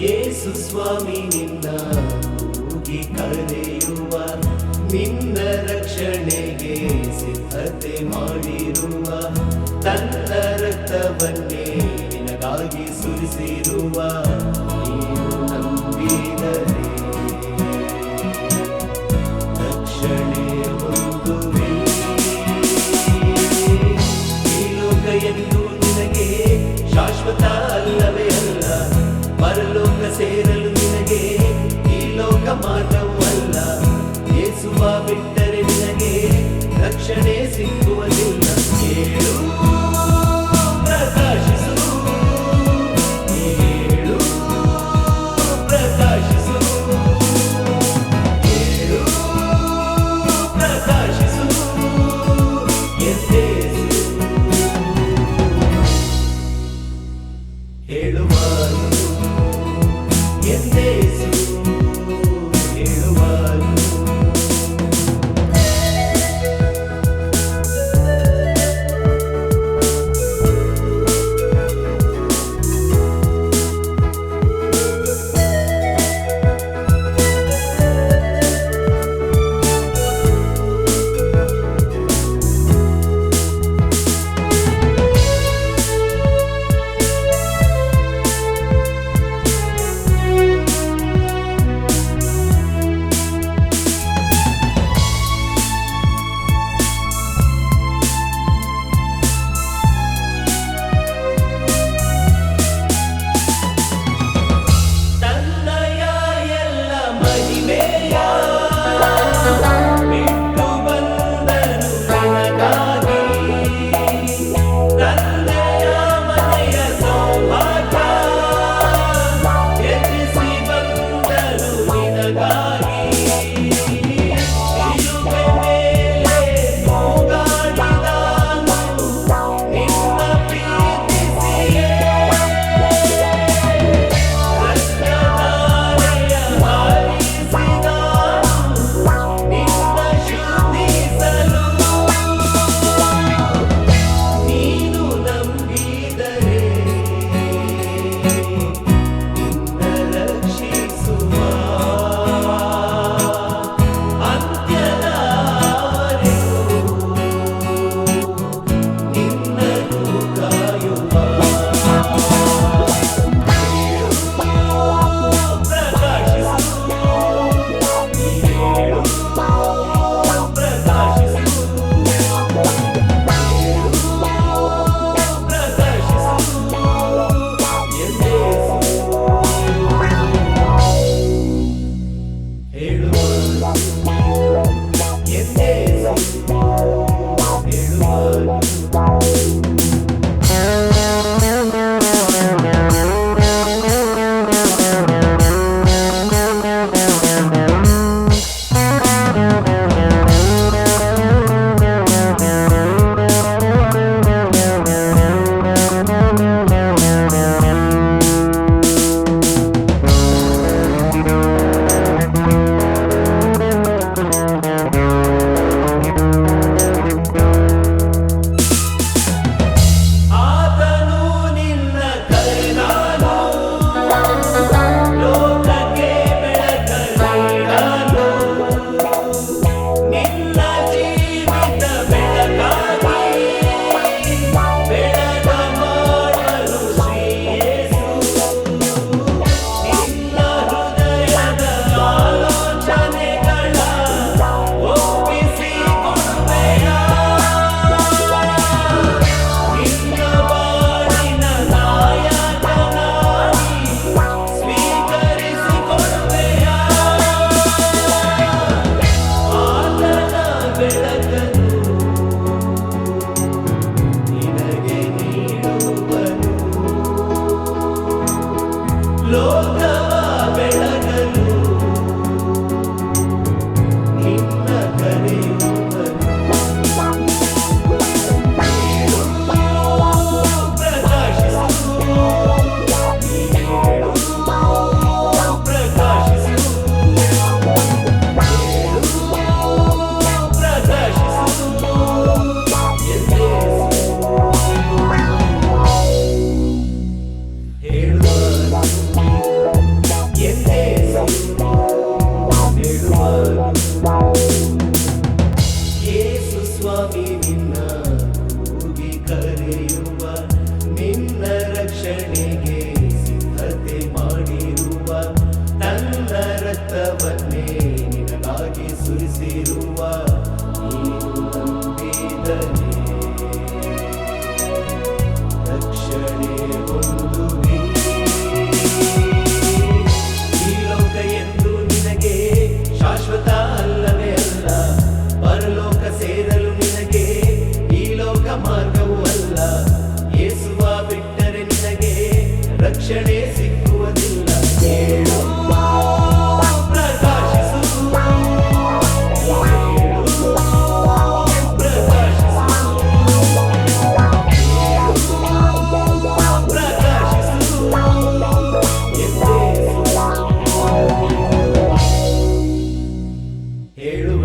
ಯೇಸು ಸ್ವಾಮಿ ನಿನ್ನ ಕೂಗಿ ಕರೆಯುವ ನಿನ್ನ ರಕ್ಷಣೆಗೆ ಸಿದ್ಧತೆ ಮಾಡಿರುವ ತನ್ನ ರಕ್ತವನ್ನೇ ನಿನಗಾಗಿ ಸುರಿಸಿ ಲೌಕಿಕ ಮಾನವಲ್ಲ, ಏಸುವ ಬಿಟ್ಟರೆ ನಿನಗೆ ರಕ್ಷಣೆ ಸಿಕ್ಕುವುದಿಲ್ಲ. ಕೇಳು ಪ್ರಕಾಶಿಸು ಕೇಳು ಪ್ರಕಾಶಿಸು ಕೇಳು ಪ್ರಕಾಶಿಸು, ಎದ್ದೇಸು. ಹೇಳುವ days.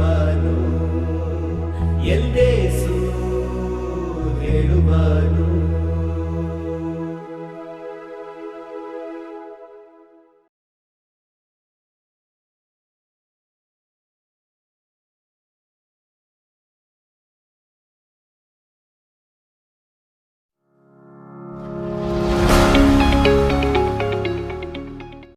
ജീവനോ എന്റെ